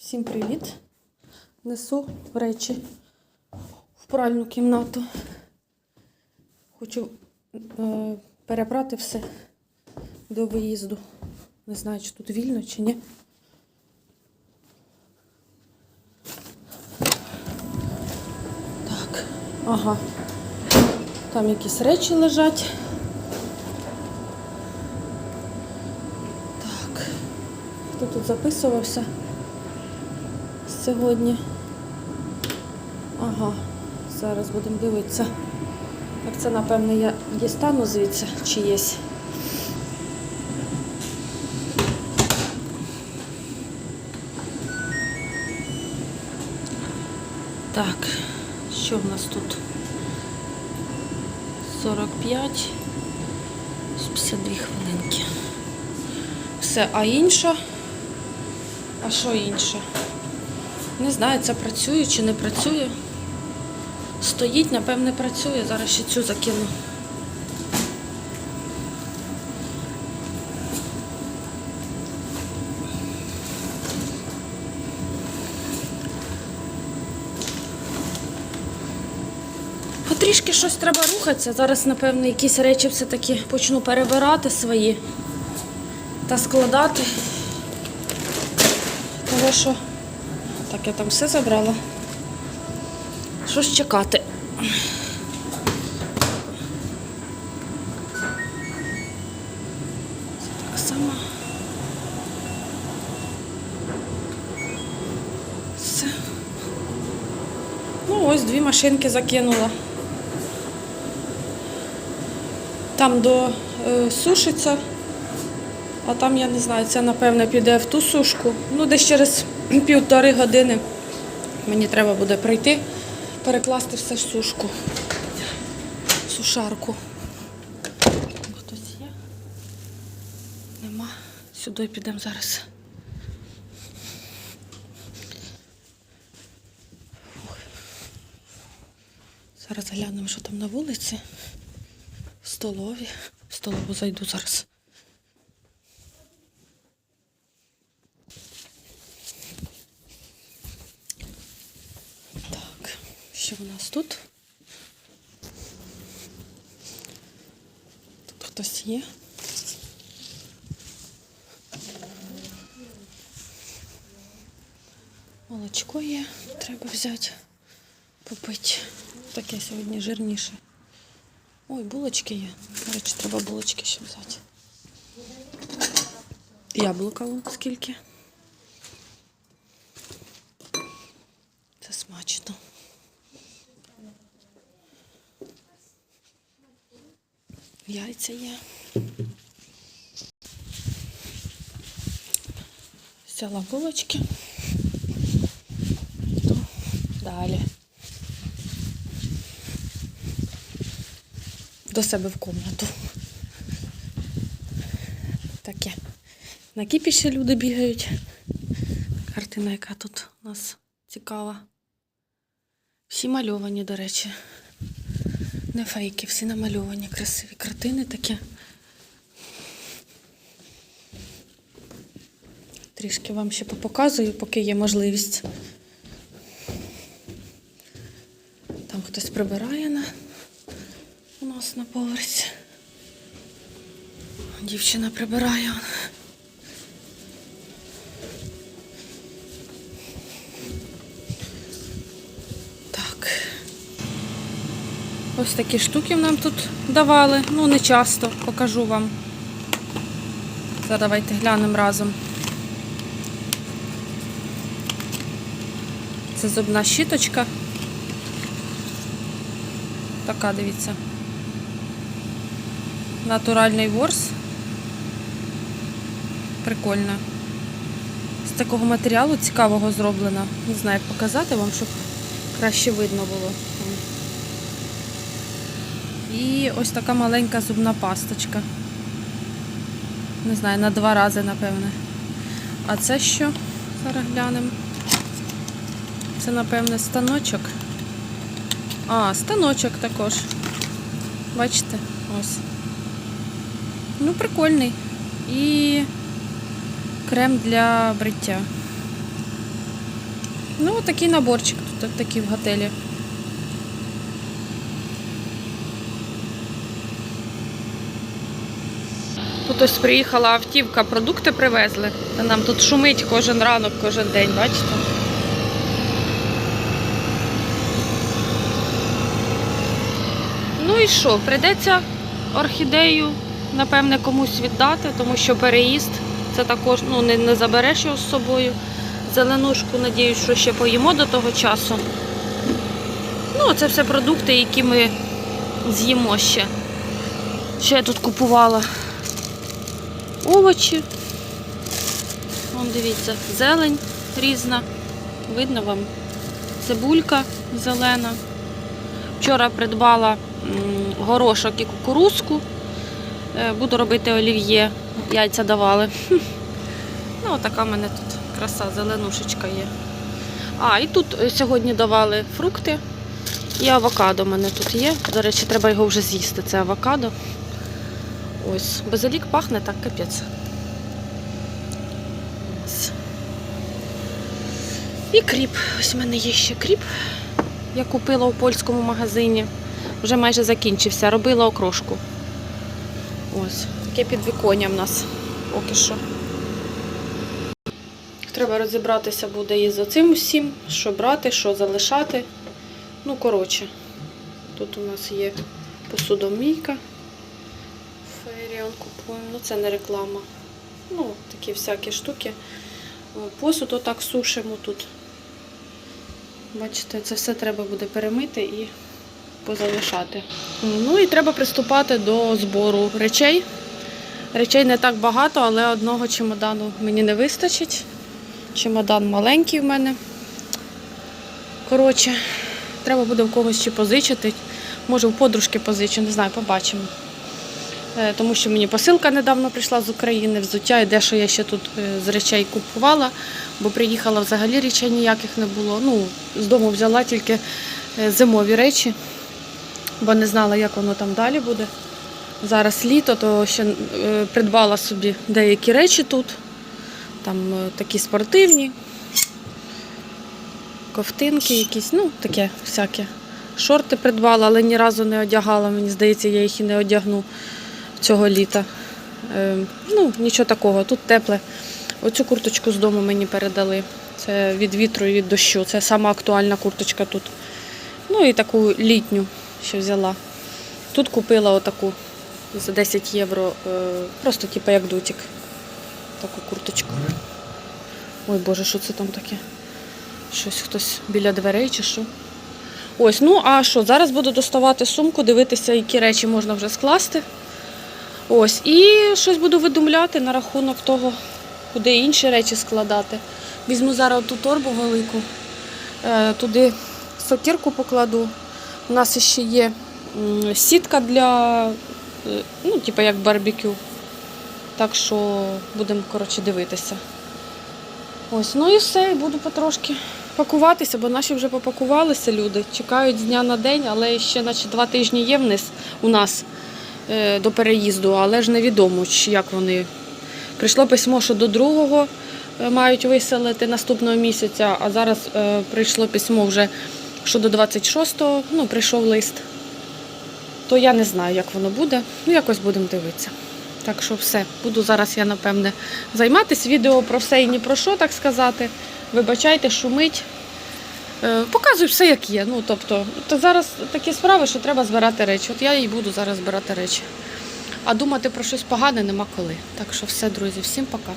Всім привіт! Несу речі в пральну кімнату. Хочу е, перебрати все до виїзду. Не знаю, чи тут вільно, чи ні. Так, ага. Там якісь речі лежать. Так. Хто тут записувався? Сьогодні. Ага, зараз будемо дивитися. Так це, напевно, я дістану звідси чиєсь. Так, що в нас тут? 45, 52 хвилинки. Все, а інша? А що інше? Не знаю, це працює чи не працює. Стоїть, напевне, працює. Зараз ще цю закину. Потрішки щось треба рухатися. Зараз, напевно, якісь речі все-таки почну перебирати свої та складати. Тому що так, я там все забрала. Що ж чекати? Так само. Все. Ну, ось дві машинки закинула. Там до е, сушиться, а там, я не знаю, це, напевне, піде в ту сушку. Ну, десь через півтори години мені треба буде прийти, перекласти все в сушку. в Сушарку. Хтось є? Нема. Сюди підемо зараз. Зараз глянемо, що там на вулиці. В столові. В столову зайду зараз. Так, нас тут? Тут хтось є. Молочко є, треба взяти, попити. Таке сьогодні жирніше. Ой, булочки є. До речі, треба булочки ще взяти. Яблука скільки. Це смачно. Яйця є. Взяла булочки. Йду далі. До себе в комнату. Таке. На кіпіші люди бігають. Картина, яка тут у нас цікава. Всі мальовані, до речі. Не фейки, всі намальовані, красиві картини такі. Трішки вам ще попоказую, поки є можливість. Там хтось прибирає на у нас на поверсі. Дівчина прибирає. Ось такі штуки нам тут давали. Ну, не часто, покажу вам. Зараз давайте глянемо разом. Це зубна щіточка. Така, дивіться. Натуральний ворс. Прикольно. З такого матеріалу цікавого зроблена. Не знаю, як показати вам, щоб краще видно було. І ось така маленька зубна пасточка. Не знаю, на два рази, напевне. А це що? Зараз глянемо. Це, напевне, станочок. А, станочок також. Бачите? Ось. Ну, прикольний. І крем для бриття. Ну, такий наборчик тут такий в готелі. Тут ось приїхала автівка, продукти привезли. Нам тут шумить кожен ранок, кожен день, бачите? Ну і що, прийдеться орхідею, напевне, комусь віддати, тому що переїзд це також ну, не, не забереш його з собою. Зеленушку, надіюсь, що ще поїмо до того часу. Ну, це все продукти, які ми з'їмо ще. Ще я тут купувала овочі. Вон дивіться, зелень різна. Видно вам? Цибулька зелена. Вчора придбала горошок і кукурузку. Е, Буду робити олів'є. Яйця давали. Ну, така в мене тут краса, зеленушечка є. А, і тут е, сьогодні давали фрукти. І авокадо в мене тут є. До речі, треба його вже з'їсти. Це авокадо. Ось, базилік пахне так капець. Ось. І кріп. Ось у мене є ще кріп. Я купила у польському магазині. Вже майже закінчився. Робила окрошку. Ось. Таке підвіконня в нас поки що. Треба розібратися буде із оцим усім, що брати, що залишати. Ну, коротше, тут у нас є посудомійка. Феріон купуємо. Ну, це не реклама. Ну, такі всякі штуки. Посуд отак сушимо тут. Бачите, це все треба буде перемити і позалишати. Ну і треба приступати до збору речей. Речей не так багато, але одного чемодану мені не вистачить. Чемодан маленький в мене. Коротше, треба буде в когось ще позичити. Може, у подружки позичу, не знаю, побачимо. Е, Тому що мені посилка недавно прийшла з України, взуття і дещо я ще тут е, з речей купувала, бо приїхала взагалі речей ніяких не було. Ну, з дому взяла тільки е, зимові речі, бо не знала, як воно там далі буде. Зараз літо, то ще придбала собі деякі речі тут. Там такі спортивні, ковтинки якісь, ну таке всяке. Шорти придбала, але ні разу не одягала. Мені здається, я їх і не одягну цього літа. Е, ну, нічого такого, тут тепле. Оцю курточку з дому мені передали. Це від вітру і від дощу. Це сама актуальна курточка тут. Ну і таку літню ще взяла. Тут купила отаку за 10 євро, е, просто типу як дутик. Таку курточку. Ой Боже, що це там таке? Щось хтось біля дверей чи що. Ось, ну а що? Зараз буду доставати сумку, дивитися, які речі можна вже скласти. Ось, і щось буду видумляти на рахунок того, куди інші речі складати. Візьму зараз ту торбу велику, е, туди сокирку покладу. У нас ще є сітка для, е, ну, типу як барбекю. Так що будемо коротше, дивитися. Ось, ну і все, і буду потрошки пакуватися, бо наші вже попакувалися люди. Чекають з дня на день, але ще наче два тижні є вниз у нас до переїзду, але ж невідомо, як вони. Прийшло письмо, що до другого е, мають виселити наступного місяця, а зараз е, прийшло письмо вже, що до 26-го, ну, прийшов лист. То я не знаю, як воно буде. Ну, якось будемо дивитися. Так що все, буду зараз я, напевне, займатися відео про все і ні про що, так сказати. Вибачайте, шумить. Е, Показую все, як є. Ну, тобто, то зараз такі справи, що треба збирати речі. От я і буду зараз збирати речі. А думати про щось погане нема коли. Так що все, друзі, всім пока.